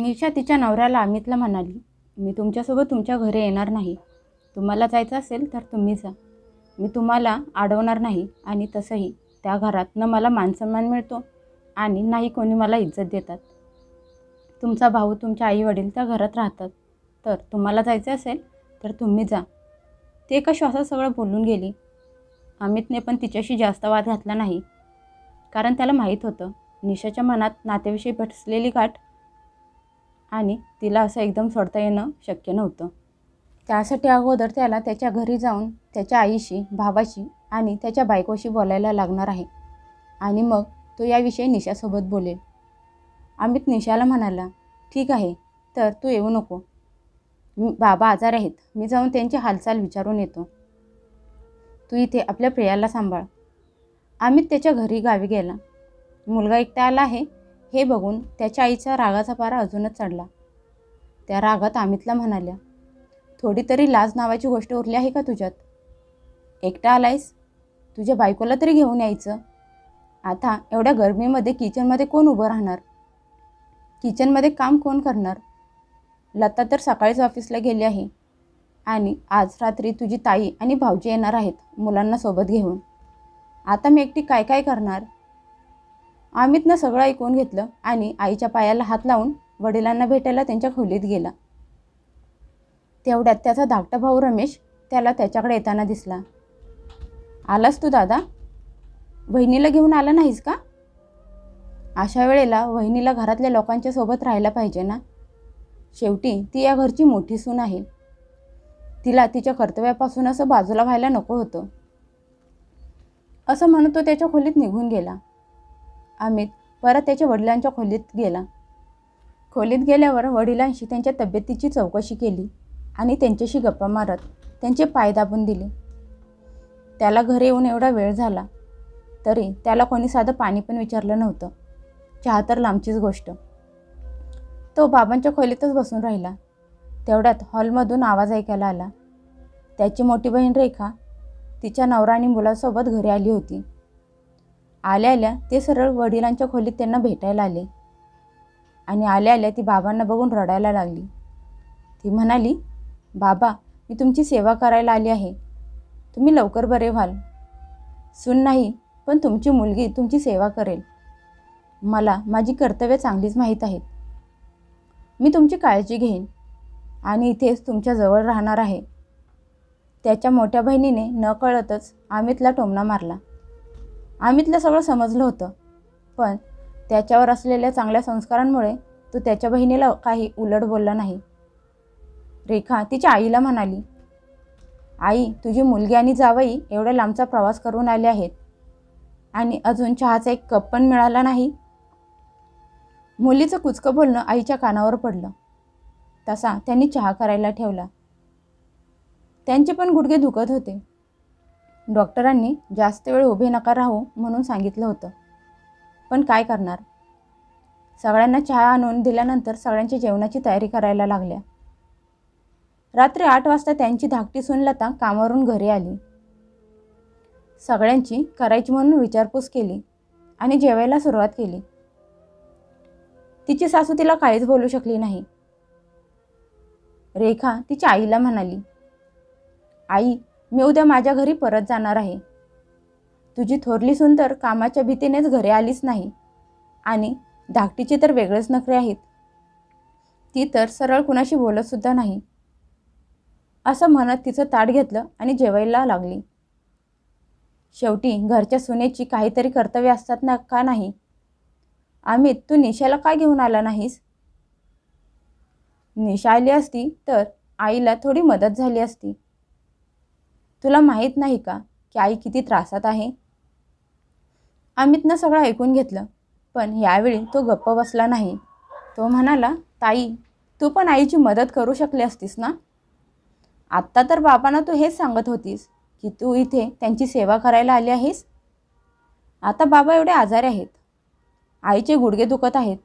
निशा तिच्या नवऱ्याला अमितला म्हणाली मी तुमच्यासोबत तुमच्या घरी येणार नाही. तुम्हाला जायचं असेल तर तुम्ही जा. मी तुम्हाला अडवणार नाही आणि तसंही. त्या घरात न मला मानसन्मान मिळतो आणि नाही कोणी मला इज्जत देतात. तुमचा भाऊ तुमच्या आई वडील त्या घरात राहतात. तर तुम्हाला जायचं असेल तर तुम्ही जा. ते एका श्वासात सगळं बोलून गेली. अमितने पण तिच्याशी जास्त वाद घातला नाही. कारण त्याला माहीत होतं निशाच्या मनात नातेविषयी बसलेली गाठ आणि तिला असं एकदम सोडता येणं शक्य नव्हतं. त्यासाठी अगोदर त्याला त्याच्या घरी जाऊन त्याच्या आईशी भावाशी आणि त्याच्या बायकोशी बोलायला लागणार आहे. आणि मग तो याविषयी निशासोबत बोलेल. अमित निशाला म्हणाला ठीक आहे तर तू येऊ नको. बाबा आजार आहेत. मी जाऊन त्यांची हालचाल विचारून येतो. तू इथे आपल्या प्रियाला सांभाळ. अमित त्याच्या घरी गावी गेला. मुलगा एकटा आला आहे. हे बघून त्याच्या आईचा रागाचा पारा अजूनच चढला. त्या रागात अमितला म्हणाल्या थोडी तरी लाज नावाची गोष्ट उरली आहे का तुझ्यात? एकटा आलायस? तुझ्या बायकोला तरी घेऊन यायचं. आता एवढ्या गरमीमध्ये किचनमध्ये कोण उभं राहणार? किचनमध्ये काम कोण करणार? लता तर सकाळीच ऑफिसला गेली आहे आणि आज रात्री तुझी ताई आणि भाऊजी येणार आहेत मुलांना सोबत घेऊन. आता मी एकटी काय काय करणार? अमितनं सगळं ऐकून घेतलं आणि आईच्या पायाला हात लावून वडिलांना भेटायला त्यांच्या खोलीत गेला. तेवढ्यात त्याचा धाकटा भाऊ रमेश त्याला त्याच्याकडे येताना दिसला. आलास तू दादा? वहिनीला घेऊन आला नाहीस का? अशा वेळेला वहिनीला घरातल्या लोकांच्या सोबत राहायला पाहिजे ना. शेवटी ती या घरची मोठी सून आहे. तिला तिच्या कर्तव्यापासून असं बाजूला व्हायला नको होतं. असं म्हणत तो त्याच्या खोलीत निघून गेला. अमित परत त्याच्या वडिलांच्या खोलीत गेला. खोलीत गेल्यावर वडिलांशी त्यांच्या तब्येतीची चौकशी केली आणि त्यांच्याशी गप्पा मारत त्यांचे पाय दाबून दिले. त्याला घरी येऊन एवढा वेळ झाला तरी त्याला कोणी साधं पाणी पण विचारलं नव्हतं. चहा तर लांबचीच गोष्ट. तो बाबांच्या खोलीतच बसून राहिला. तेवढ्यात हॉलमधून आवाज ऐकायला आला. त्याची मोठी बहीण रेखा तिच्या नवरा आणि मुलासोबत घरी आली होती. आल्या आल्या ते सरळ वडिलांच्या खोलीत त्यांना भेटायला आले. आणि आल्या आल्या ती बाबांना बघून रडायला लागली. ती म्हणाली बाबा मी तुमची सेवा करायला आली आहे. तुम्ही लवकर बरे व्हाल. सून नाही पण तुमची मुलगी तुमची सेवा करेल. मला माझी कर्तव्य चांगलीच माहीत आहेत. मी तुमची काळजी घेईन आणि इथेच तुमच्याजवळ राहणार आहे. त्याच्या मोठ्या बहिणीने न कळतच अमितला टोमणा मारला. अमितला सगळं समजलं होतं. पण त्याच्यावर असलेल्या चांगल्या संस्कारांमुळे तो त्याच्या बहिणीला काही उलट बोलला नाही. रेखा तिच्या आईला म्हणाली आई तुझी मुलगी आणि जावई एवढ्या लांबचा प्रवास करून आले आहेत. आणि अजून चहाचा एक कप पण मिळाला नाही. मुलीचं कुचकं बोलणं आईच्या कानावर पडलं. तसा त्यांनी चहा करायला ठेवला. त्यांचे पण गुडघे दुखत होते. डॉक्टरांनी जास्त वेळ उभे नका राहू म्हणून सांगितलं होतं. पण काय करणार? सगळ्यांना चहा आणून दिल्यानंतर सगळ्यांची जेवणाची तयारी करायला लागल्या. रात्री आठ वाजता त्यांची धाकटी सुनलता कामावरून घरी आली. सगळ्यांची करायची म्हणून विचारपूस केली आणि जेवायला सुरुवात केली. तिची सासू तिला काहीच बोलू शकली नाही. रेखा तिच्या आईला म्हणाली आई मी उद्या माझ्या घरी परत जाणार आहे. तुझी थोरली सून तर कामाच्या भीतीनेच घरी आलीच नाही. आणि धाकटीचे तर वेगळेच नखरे आहेत. ती तर सरळ कुणाशी बोलतसुद्धा नाही. असं म्हणत तिचं ताट घेतलं आणि जेवायला लागली. शेवटी घरच्या सुनेची काहीतरी कर्तव्य असतात ना का नाही? अमित तू निशाला का घेऊन आला नाहीस? निशा आली असती तर आईला थोडी मदत झाली असती. तुला माहीत नाही का की आई किती त्रासात आहे? अमितनं सगळं ऐकून घेतलं पण यावेळी तो गप्प बसला नाही. तो म्हणाला ताई तू पण आईची मदत करू शकली असतीस ना? आत्ता तर बाबांना तू हेच सांगत होतीस की तू इथे त्यांची सेवा करायला आली आहेस? आता बाबा एवढे आजारी आहेत. आईचे गुडघे दुखत आहेत.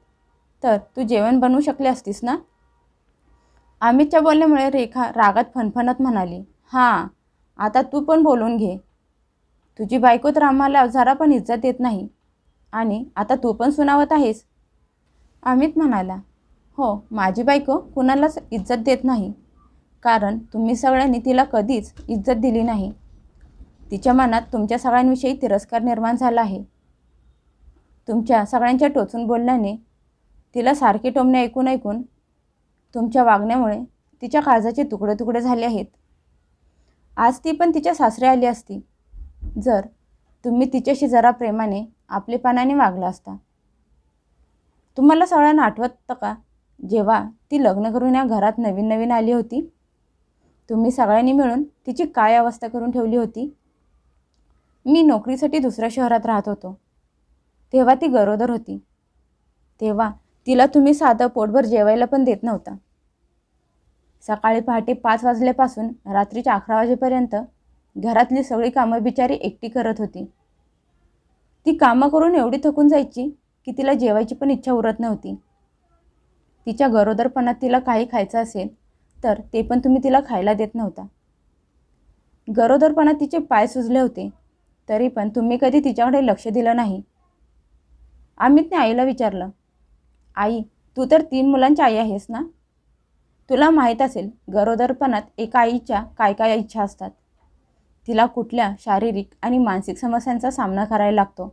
तर तू जेवण बनवू शकले असतीस ना? अमितच्या बोलण्यामुळे रेखा रागात फणफणत म्हणाली हां आता तू पण बोलून घे. तुझी बायको तर आम्हाला जरा पण इज्जत देत नाही. आणि आता तू पण सुनावत आहेस. अमित म्हणाला हो माझी बायको कुणालाच इज्जत देत नाही. कारण तुम्ही सगळ्यांनी तिला कधीच इज्जत दिली नाही. तिच्या मनात तुमच्या सगळ्यांविषयी तिरस्कार निर्माण झाला आहे. तुमच्या सगळ्यांच्या टोचून बोलण्याने तिला सारखे टोमणे ऐकून ऐकून तुमच्या वागण्यामुळे तिच्या काळजाचे तुकडे तुकडे झाले आहेत. आज ती पण तिच्या सासरे आली असती. जर तुम्ही तिच्याशी जरा प्रेमाने आपलेपणाने वागला असता. तुम्हाला सगळ्यांना आठवतं का जेव्हा ती लग्न करून या घरात नवीन नवीन आली होती? तुम्ही सगळ्यांनी मिळून तिची काय अवस्था करून ठेवली होती? मी नोकरीसाठी दुसऱ्या शहरात राहत होतो. तेव्हा ती गरोदर होती. तेव्हा तिला तुम्ही साधं पोटभर जेवायला पण देत नव्हता. सकाळी पहाटे पाच वाजल्यापासून रात्रीच्या अकरा वाजेपर्यंत घरातली सगळी कामं बिचारी एकटी करत होती. ती कामं करून एवढी थकून जायची की तिला जेवायची पण इच्छा उरत नव्हती. तिच्या गरोदरपणात तिला काही खायचं असेल तर ते पण तुम्ही तिला खायला देत नव्हता. गरोदरपणात तिचे पाय सुजले होते तरी पण तुम्ही कधी तिच्याकडे लक्ष दिलं नाही. अमितने आईला विचारलं आई तू तर तीन मुलांची आई आहेस ना? तुला माहीत असेल गरोदरपणात एका आईच्या काय काय इच्छा असतात. तिला कुठल्या शारीरिक आणि मानसिक समस्यांचा सामना करायला लागतो.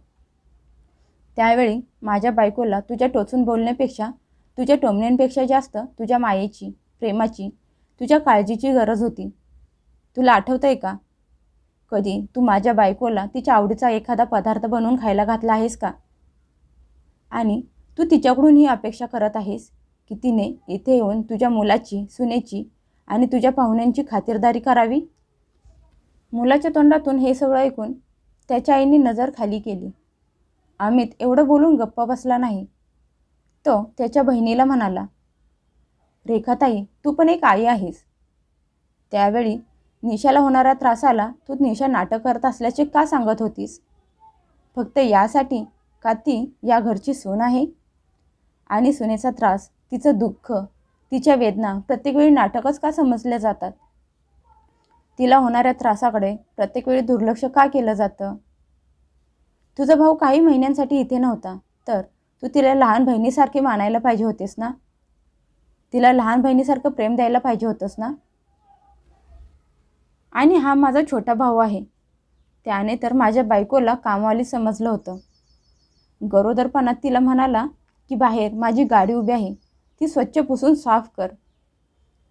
त्यावेळी माझ्या बायकोला तुझ्या टोचून बोलण्यापेक्षा तुझ्या टोमण्यांपेक्षा जास्त तुझ्या मायेची प्रेमाची तुझ्या काळजीची गरज होती. तुला आठवतं आहे का? कधी तू माझ्या बायकोला तिच्या आवडीचा एखादा पदार्थ बनवून खायला घातला आहेस का? आणि तू तिच्याकडून ही अपेक्षा करत आहेस की तिने येथे येऊन तुझ्या मुलाची सुनेची आणि तुझ्या पाहुण्यांची खातिरदारी करावी? मुलाच्या तोंडातून हे सगळं ऐकून त्याच्या आईने नजर खाली केली. अमित एवढं बोलून गप्प बसला नाही. तो त्याच्या बहिणीला म्हणाला रेखाताई तू पण एक आई आहेस. त्यावेळी निशाला होणाऱ्या त्रासाला तू निशा नाटक करत असल्याचे का सांगत होतीस? फक्त यासाठी का ती या घरची सून आहे? आणि सुनेचा त्रास तिचं दुःख तिच्या वेदना प्रत्येक वेळी नाटकच का समजल्या जातात? तिला होणाऱ्या त्रासाकडे प्रत्येक वेळी दुर्लक्ष का केलं जातं? तुझा भाऊ काही महिन्यांसाठी इथे नव्हता तर तू तिला लहान बहिणीसारखे मानायला पाहिजे होतेस ना? तिला लहान बहिणीसारखं प्रेम द्यायला पाहिजे होतंस ना? आणि हा माझा छोटा भाऊ आहे. त्याने तर माझ्या बायकोला कामवाली समजलं होतं. गरोदरपणात तिला म्हणाला की बाहेर माझी गाडी उभी आहे ती स्वच्छ पुसून साफ कर.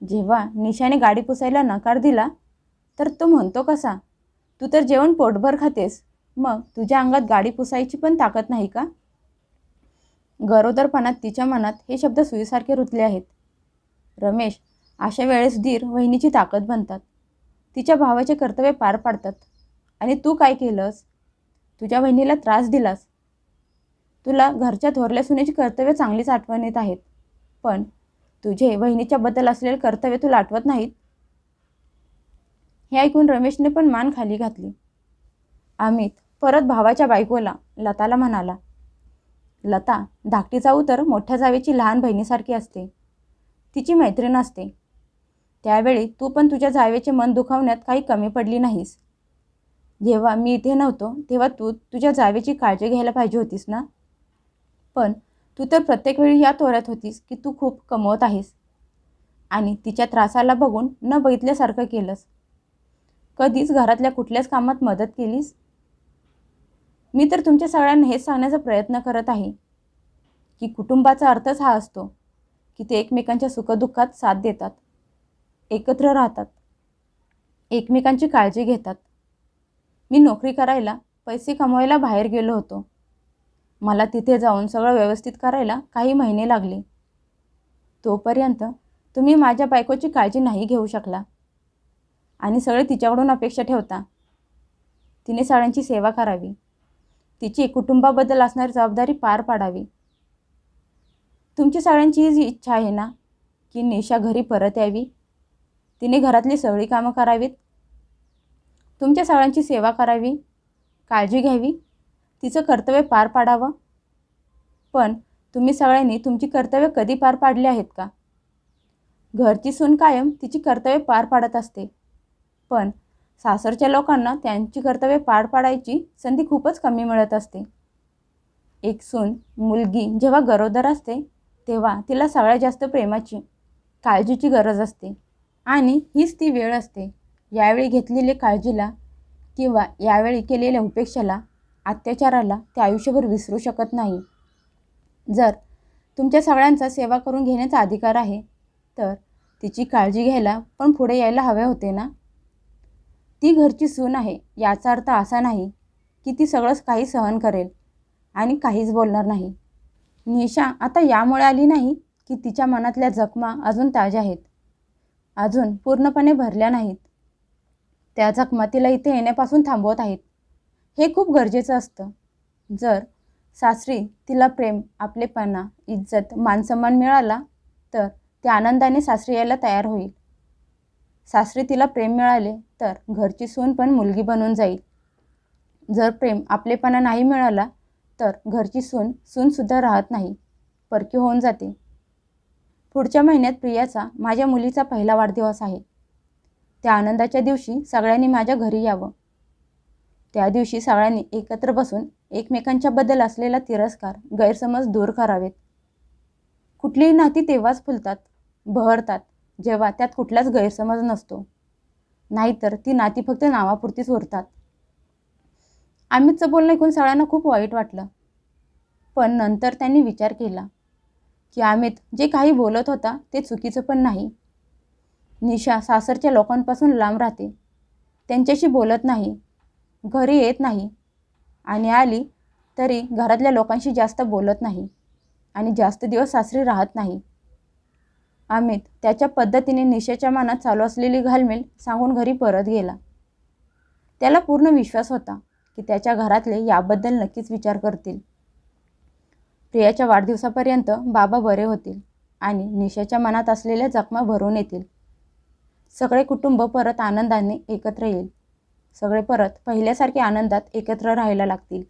जेव्हा निशाने गाडी पुसायला नकार दिला तर तो म्हणतो कसा तू तर जेवण पोटभर खातेस मग तुझ्या अंगात गाडी पुसायची पण ताकद नाही का? गरोदरपणात तिच्या मनात हे शब्द सुईसारखे रुतले आहेत. रमेश अशा वेळेस धीर वहिनीची ताकद बनतात. तिच्या भावाचे कर्तव्य पार पाडतात. आणि तू काय केलंस? तुझ्या बहिणीला त्रास दिलास. तुला घरच्या थोरल्या सुनेची कर्तव्य चांगलीच आठवण येत आहेत. पण तुझे बहिणीच्याबद्दल असलेले कर्तव्य तुला आठवत नाहीत? हे ऐकून रमेशने पण मान खाली घातली. अमित परत भावाच्या बायकोला लताला म्हणाला लता धाकटी जाऊ तर मोठ्या जावेची लहान बहिणीसारखी असते. तिची मैत्रीण असते. त्यावेळी तू पण तुझ्या जावेचे मन दुखावण्यात काही कमी पडली नाहीस. जेव्हा मी इथे नव्हतो तेव्हा तू तुझ्या जावेची काळजी घ्यायला पाहिजे होतीस ना? पण तू तर प्रत्येक वेळी या तोऱ्यात होतीस की तू खूप कमवत आहेस. आणि तिच्या त्रासाला बघून न बघितल्यासारखं केलंस. कधीच घरातल्या कुठल्याच कामात मदत केलीस? मी तर तुमच्या सगळ्यांना हेच सांगण्याचा प्रयत्न करत आहे की कुटुंबाचा अर्थच हा असतो की ते एकमेकांच्या सुखदुःखात साथ देतात एकत्र राहतात एकमेकांची काळजी घेतात. मी नोकरी करायला पैसे कमवायला बाहेर गेलो होतो. मला तिथे जाऊन सगळं व्यवस्थित करायला काही महिने लागले. तोपर्यंत तुम्ही माझ्या बायकोची काळजी नाही घेऊ शकला. आणि सगळे तिच्याकडून अपेक्षा ठेवता. तिने सगळ्यांची सेवा करावी. तिची कुटुंबाबद्दल असणारी जबाबदारी पार पाडावी. तुमची सगळ्यांची हीच इच्छा आहे ना की निशा घरी परत यावी. तिने घरातली सगळी कामं करावीत. तुमच्या सगळ्यांची सेवा करावी. काळजी घ्यावी. तिचं कर्तव्य पार पाडावं? पण तुम्ही सगळ्यांनी तुमची कर्तव्य कधी पार पाडली आहेत का? घरची सून कायम तिची कर्तव्य पार पाडत असते. पण सासरच्या लोकांना त्यांची कर्तव्य पार पाडायची संधी खूपच कमी मिळत असते. एक सून मुलगी जेव्हा गरोदर असते तेव्हा तिला सगळ्यात जास्त प्रेमाची काळजीची गरज असते. आणि हीच ती वेळ असते. यावेळी घेतलेल्या काळजीला किंवा यावेळी केलेल्या उपेक्षेला अत्याचाराला ते आयुष्यभर विसरू शकत नाही. जर तुमच्या सगळ्यांचा सेवा करून घेण्याचा अधिकार आहे तर तिची काळजी घ्यायला पण पुढे यायला हवे होते ना? ती घरची सून आहे याचा अर्थ असा नाही की ती सगळंच काही सहन करेल आणि काहीच बोलणार नाही. निशा आता यामुळे आली नाही की तिच्या मनातल्या जखमा अजून ताज्या आहेत. अजून पूर्णपणे भरल्या नाहीत. त्या जखमा तिला इथे येण्यापासून थांबवत आहेत. हे खूप गरजेचं असतं. जर सासरी तिला प्रेम आपलेपणा इज्जत मानसन्मान मिळाला तर ती आनंदाने सासरी यायला तयार होईल. सासरी तिला प्रेम मिळाले तर घरची सून पण मुलगी बनून जाईल. जर प्रेम आपलेपणा नाही मिळाला तर घरची सून सूनसुद्धा राहत नाही परकी होऊन जाते. पुढच्या महिन्यात प्रियाचा माझ्या मुलीचा पहिला वाढदिवस आहे. त्या आनंदाच्या दिवशी सगळ्यांनी माझ्या घरी यावं. त्या दिवशी सगळ्यांनी एकत्र बसून एकमेकांच्याबद्दल असलेला तिरस्कार गैरसमज दूर करावेत. कुठलीही नाती तेव्हाच फुलतात बहरतात जेव्हा त्यात कुठलाच गैरसमज नसतो. नाहीतर ती नाती फक्त नावापुरतीच उरतात. अमितचं बोलणं ऐकून सगळ्यांना खूप वाईट वाटलं. पण नंतर त्यांनी विचार केला की अमित जे काही बोलत होता ते चुकीचं पण नाही. निशा सासरच्या लोकांपासून लांब राहते. त्यांच्याशी बोलत नाही. घरी येत नाही. आणि आली तरी घरातल्या लोकांशी जास्त बोलत नाही आणि जास्त दिवस सासरी राहत नाही. अमित त्याच्या पद्धतीने निशेच्या मनात चालू असलेली घालमेल सांगून घरी परत गेला. त्याला पूर्ण विश्वास होता की त्याच्या घरातले याबद्दल नक्कीच विचार करतील. प्रियाच्या वाढदिवसापर्यंत बाबा बरे होतील आणि निशाच्या मनात असलेल्या जखमा भरून येतील. सगळे कुटुंब परत आनंदाने एकत्र येईल. सगळे परत पहिल्यासारखे आनंदात एकत्र राहायला लागतील.